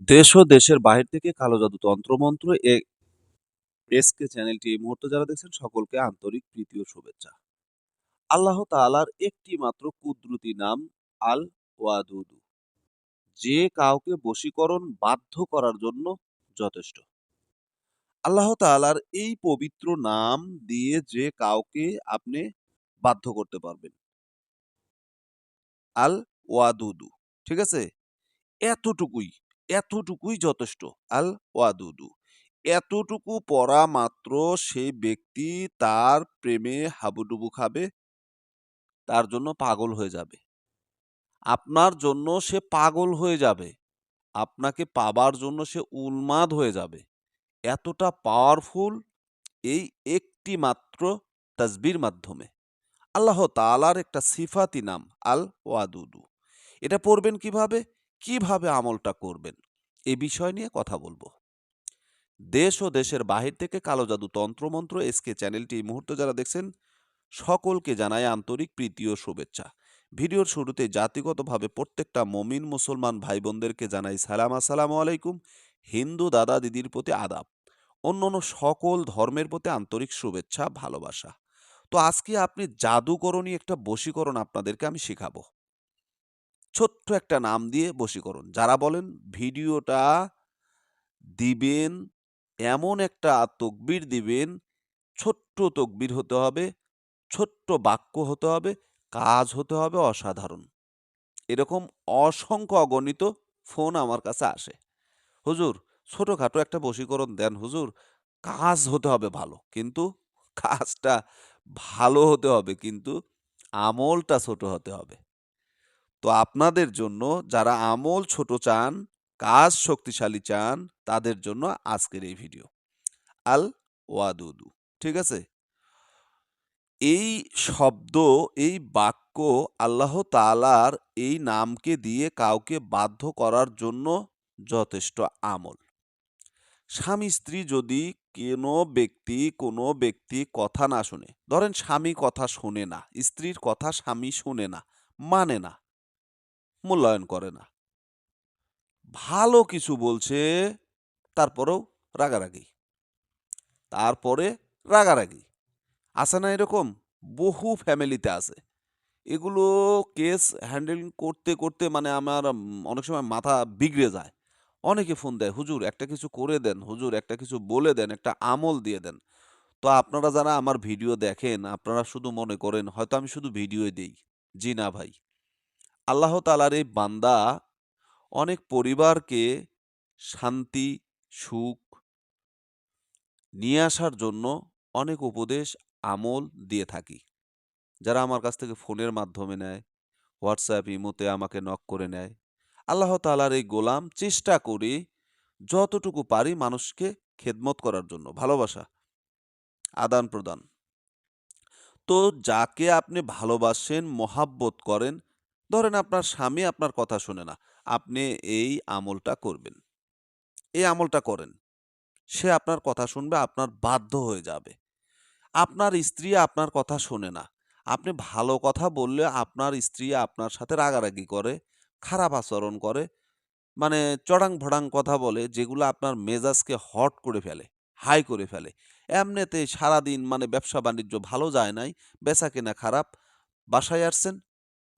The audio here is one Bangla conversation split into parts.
দেশ ও দেশের বাহির থেকে কালো জাদু তন্ত্রমন্ত্র এ, এসকে চ্যানেলটি এই মুহূর্তে যারা দেখছেন, সকলকে আন্তরিক প্রীতি ও শুভেচ্ছা। আল্লাহ তাআলার একটি মাত্র কুদরতি নাম আল ওয়াদুদু যে কাউকে বশীকরণ বাধ্য করার জন্য যথেষ্ট। আল্লাহ তাআলার এই পবিত্র নাম দিয়ে যে কাউকে আপনি বাধ্য করতে পারবেন। আল ওয়াদুদু ঠিক আছে? এতটুকুই। এতটুকুই যথেষ্ট, আল ওয়াদুদু। এতটুকু পড়া মাত্র সেই ব্যক্তি তার প্রেমে হাবুডুবু খাবে, তার জন্য পাগল হয়ে যাবে। আপনার জন্য সে পাগল হয়ে যাবে, আপনাকে পাবার জন্য সে উন্মাদ হয়ে যাবে। এতটা পাওয়ারফুল এই একটি মাত্র তাসবির মাধ্যমে। আল্লাহ তালার একটা সিফাতি নাম, আল ওয়াদুদু। এটা পড়বেন কীভাবে? কীভাবে আমলটা করবেন? এ বিষয় নিয়ে কথা বলব। দেশ ও দেশের বাহির থেকে কালো জাদু তন্ত্রমন্ত্র এসকে চ্যানেলটি এই মুহূর্তে যারা দেখছেন, সকলকে জানায় আন্তরিক প্রীতি ও শুভেচ্ছা। ভিডিওর শুরুতে জাতিগতভাবে প্রত্যেকটা মমিন মুসলমান ভাই বোনদেরকে জানাই সালাম। আসসালামু আলাইকুম। হিন্দু দাদা দিদির প্রতি আদাব। অন্য সকল ধর্মের প্রতি আন্তরিক শুভেচ্ছা, ভালোবাসা। তো আজকে আপনি জাদুকরণী একটা বশীকরণ আপনাদেরকে আমি শেখাবো। ছোট্ট একটা নাম দিয়ে বশীকরণ। যারা বলেন, ভিডিওটা দিবেন, এমন একটা তকবির দিবেন, ছোট্ট তকবির হতে হবে, ছোট্ট বাক্য হতে হবে, কাজ হতে হবে অসাধারণ। এরকম অসংখ্য অগণিত ফোন আমার কাছে আসে। হুজুর, ছোটোখাটো একটা বশীকরণ দেন হুজুর, কাজ হতে হবে ভালো। কিন্তু কাজটা ভালো হতে হবে, কিন্তু আমলটা ছোট হতে হবে। তো আপনাদের জন্য যারা আমল ছোট চান, কাজ শক্তিশালী চান, তাদের জন্য আজকের এই ভিডিও। আল ওয়াদুদু, ঠিক আছে? এই শব্দ, এই বাক্য আল্লাহ তাআলার এই নামকে দিয়ে কাউকে বাধ্য করার জন্য যথেষ্ট আমল। স্বামী, স্ত্রী যদি কোনো ব্যক্তি কোনো ব্যক্তি কথা না শুনে, ধরেন স্বামী কথা শোনে না, স্ত্রীর কথা স্বামী শুনে না মানে না মূল্যায়ন করে না। ভালো কিছু বলছে, তারপরেও রাগারাগি। তারপরে রাগারাগি। আছে না এরকম? বহু ফ্যামিলিতে আছে। এগুলো কেস হ্যান্ডেল করতে করতে মানে আমার অনেক সময় মাথা বিগড়ে যায়। অনেকে ফোন দেয়, হুজুর একটা কিছু করে দেন, হুজুর একটা কিছু বলে দেন, একটা আমল দিয়ে দেন। তো আপনারা যারা আমার ভিডিও দেখেন, আপনারা শুধু মনে করেন, হয়তো আমি শুধু ভিডিও দেই। জি না ভাই। আল্লাহ তালার এই বান্দা অনেক পরিবারকে শান্তি, সুখ নিয়ে আসার জন্য অনেক উপদেশ, আমল দিয়ে থাকি। যারা আমার কাছ থেকে ফোনের মাধ্যমে নেয়, হোয়াটসঅ্যাপ, ইমোতে আমাকে নক করে নেয়, আল্লাহ তালার এই গোলাম চেষ্টা করি যতটুকু পারি মানুষকে খেদমত করার জন্য, ভালোবাসা আদান প্রদান তো যাকে আপনি ভালোবাসেন, মহাব্বত করেন ধরেন আপনার স্বামী আপনার কথা শুনে না। আপনি এই আমলটা করবেন। এই আমলটা করেন। সে আপনার কথা শুনবে, আপনার বাধ্য হয়ে যাবে। আপনার স্ত্রী আপনার কথা শোনে না। আপনি ভালো কথা বললে আপনার স্ত্রী আপনার সাথে রাগারাগি করে, খারাপ আচরণ করে মানে চড়াং ভড়াং কথা বলে, যেগুলো আপনার মেজাজকে হট করে ফেলে, হাই করে ফেলে। এমনিতে সারাদিন মানে ব্যবসা বাণিজ্য ভালো যায় নাই বেচা কেনা খারাপ, বাসায় আসছেন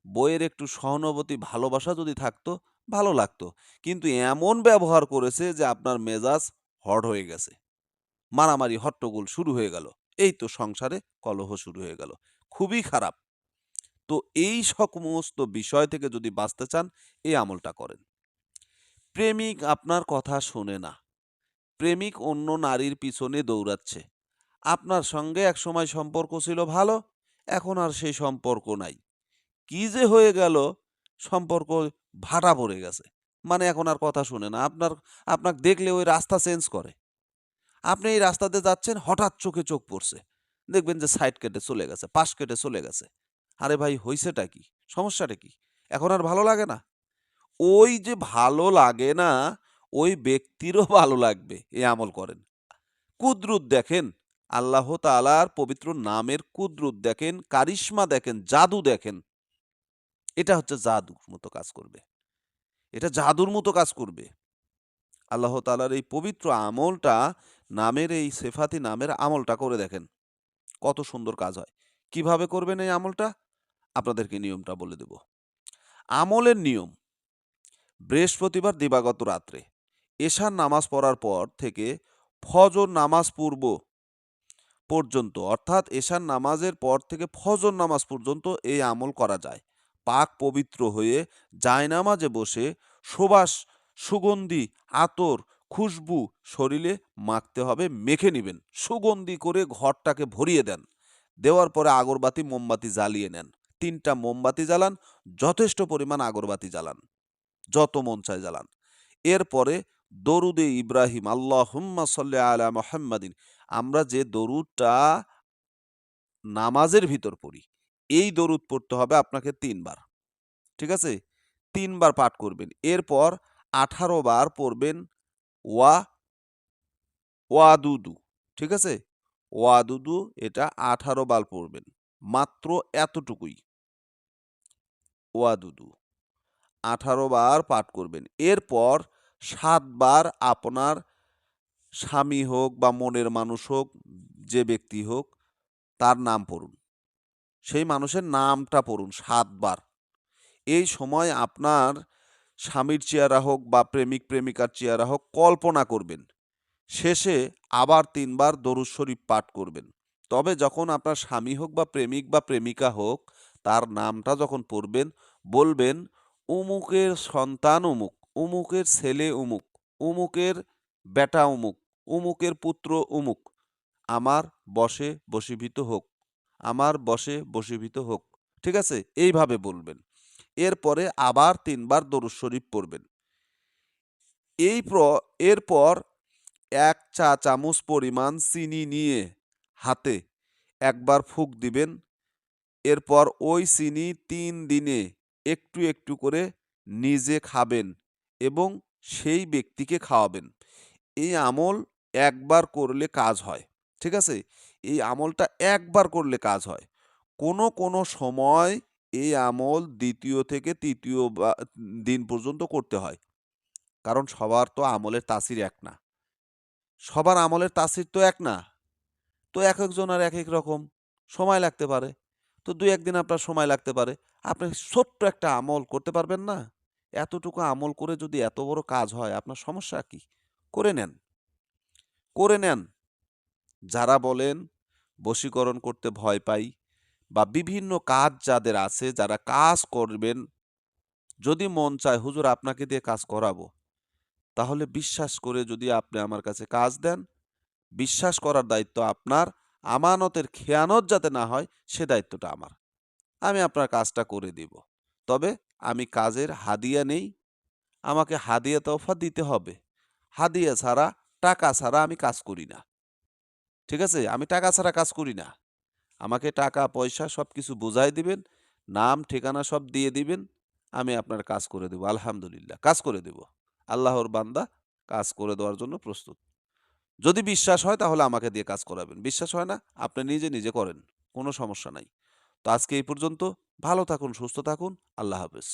বইয়ের একটু সহানুভূতি, ভালোবাসা যদি থাকতো, ভালো লাগতো। কিন্তু এমন ব্যবহার করেছে যে আপনার মেজাজ হট হয়ে গেছে। মারামারি, হট্টগোল শুরু হয়ে গেল। এই তো সংসারে কলহ শুরু হয়ে গেল। খুবই খারাপ। তো এই সমস্ত বিষয় থেকে যদি বাঁচতে চান, এই আমলটা করেন। প্রেমিক আপনার কথা শোনে না। প্রেমিক অন্য নারীর পিছনে দৌড়াচ্ছে। আপনার সঙ্গে এক সময় সম্পর্ক ছিল ভালো, এখন আর সেই সম্পর্ক নাই। কি যে হয়ে গেল, সম্পর্ক ভাটা পড়ে গেছে। মানে এখন আর কথা শুনে না। আপনার, আপনাকে দেখলে ওই রাস্তা চেঞ্জ করে। আপনি এই রাস্তাতে যাচ্ছেন, হঠাৎ চোখে চোখ পড়ছে। দেখবেন যে সাইড কেটে চলে গেছে, পাশ কেটে চলে গেছে। আরে ভাই, হইছেটা কি? সমস্যাটা কি? এখন আর ভালো লাগে না? ওই যে ভালো লাগে না, ওই ব্যক্তিরও ভালো লাগবে এ আমল করেন। কুদরত দেখেন, আল্লাহ তাআলার পবিত্র নামের কুদরত দেখেন, কারিশ্মা দেখেন, জাদু দেখেন। এটা হচ্ছে জাদুর মতো কাজ করবে। এটা জাদুর মতো কাজ করবে। আল্লাহ তাআলার এই পবিত্র আমলটা নামের এই সেফাতি নামের আমলটা করে দেখেন। কত সুন্দর কাজ হয়। কীভাবে করবেন এই আমলটা? আপনাদেরকে নিয়মটা বলে দেব। আমলের নিয়ম। বৃহস্পতিবার দিবাগত রাত্রে এশার নামাজ পড়ার পর থেকে ফজর নামাজ পূর্ব পর্যন্ত, অর্থাৎ এশার নামাজের পর থেকে ফজর নামাজ পর্যন্ত এই আমল করা যায়। পাক পবিত্র হয়ে জায়নামাজে বসে সুবাস, সুগন্ধি, আতর, খুশবু শরীরে মাখতে হবে, মেখে নেবেন। সুগন্ধি করে ঘরটাকে ভরিয়ে দেন। দেওয়ার পরে আগরবাতি, মোমবাতি জ্বালিয়ে নেন। তিনটা মোমবাতি জ্বালান, যথেষ্ট পরিমাণ আগরবাতি জ্বালান, যত মন চায় জ্বালান। এরপরে দরুদে ইব্রাহিম আল্লাহ হুম্মা সাল্লি আলা মোহাম্মদিন আমরা যে দরুদটা নামাজের ভিতর পড়ি এই দরুদ পড়তে হবে আপনাকে তিনবার। ঠিক আছে? তিনবার পাঠ করবেন। এরপর আঠারো বার পড়বেন ওয়া, ওয়াদুদু। ঠিক আছে? ওয়াদুদু, এটা আঠারো বার পড়বেন। মাত্র এতটুকুই। ওয়াদুদু। আঠারো বার পাঠ করবেন। এরপর সাতবার আপনার স্বামী হোক বা মনের মানুষ হোক, যে ব্যক্তি হোক, তার নাম পড়ুন। সেই মানুষের নামটা পড়ুন সাতবার। এই সময় আপনার স্বামীর চেয়ারা হোক বা প্রেমিক, প্রেমিকার চেয়ারা হোক, কল্পনা করবেন। শেষে আবার তিনবার দরুদ শরীফ পাঠ করবেন। তবে যখন আপনার স্বামী হোক বা প্রেমিক বা প্রেমিকা হোক, তার নামটা যখন পড়বেন, বলবেন, উমুকের সন্তান উমুক, উমুকের ছেলে উমুক, উমুকের বেটা উমুক, উমুকের পুত্র উমুক, আমার বসে বশীভূত হোক। আমার বসে বশীভূত হোক, ঠিক আছে? এইভাবে বলবেন। এরপরে আবার তিনবার দরুদ শরীফ পড়বেন। এই প্র, এরপর এক চা চামচ পরিমাণ চিনি নিয়ে হাতে একবার ফুক দিবেন। এরপর ওই চিনি তিন দিনে একটু একটু করে নিজে খাবেন এবং সেই ব্যক্তিকে খাওয়াবেন। এই আমল একবার করলে কাজ হয়। ঠিক আছে? এই আমলটা একবার করলে কাজ হয়। কোনো কোনো সময় এই আমল দ্বিতীয় থেকে তৃতীয় দিন পর্যন্ত করতে হয়। কারণ সবার তো আমলের তাসির এক না। সবার আমলের তাসির তো এক না। তো এক একজনের এক এক রকম। সময় লাগতে পারে। তো দুই একদিন আপনার সময় লাগতে পারে। আপনি ছোট্ট একটা আমল করতে পারবেন না? এতটুকু আমল করে যদি এত বড় কাজ হয়, আপনার সমস্যা কি? করে নেন। করে নেন। যারা বলেন, বশীকরণ করতে ভয় পাই বা বিভিন্ন কাজ যাদের আছে, যারা কাজ করবেন, যদি মন চায়, হুজুর, আপনাকে দিয়ে কাজ করাবো। তাহলে বিশ্বাস করে যদি আপনি আমার কাছে কাজ দেন, বিশ্বাস করার দায়িত্ব আপনার, আমানতের খেয়ানত যাতে না হয়, সে দায়িত্বটা আমার। আমি আপনার কাজটা করে দিব। তবে আমি কাজের হাদিয়া নেই, আমাকে হাদিয়া তোফা দিতে হবে। হাদিয়া ছাড়া, টাকা ছাড়া আমি কাজ করি না। ঠিক আছে? আমি টাকা ছাড়া কাজ করি না। আমাকে টাকা, পয়সা সব কিছু বুঝাই দিবেন, নাম, ঠিকানা সব দিয়ে দিবেন, আমি আপনার কাজ করে দেব, আলহামদুলিল্লাহ, কাজ করে দেব। আল্লাহর বান্দা কাজ করে দেওয়ার জন্য প্রস্তুত। যদি বিশ্বাস হয় তাহলে আমাকে দিয়ে কাজ করাবেন। বিশ্বাস হয় না? আপনি নিজে নিজে করেন, কোনো সমস্যা নাই। তো আজকে এই পর্যন্ত, ভালো থাকুন, সুস্থ থাকুন, আল্লাহ হাফেজ।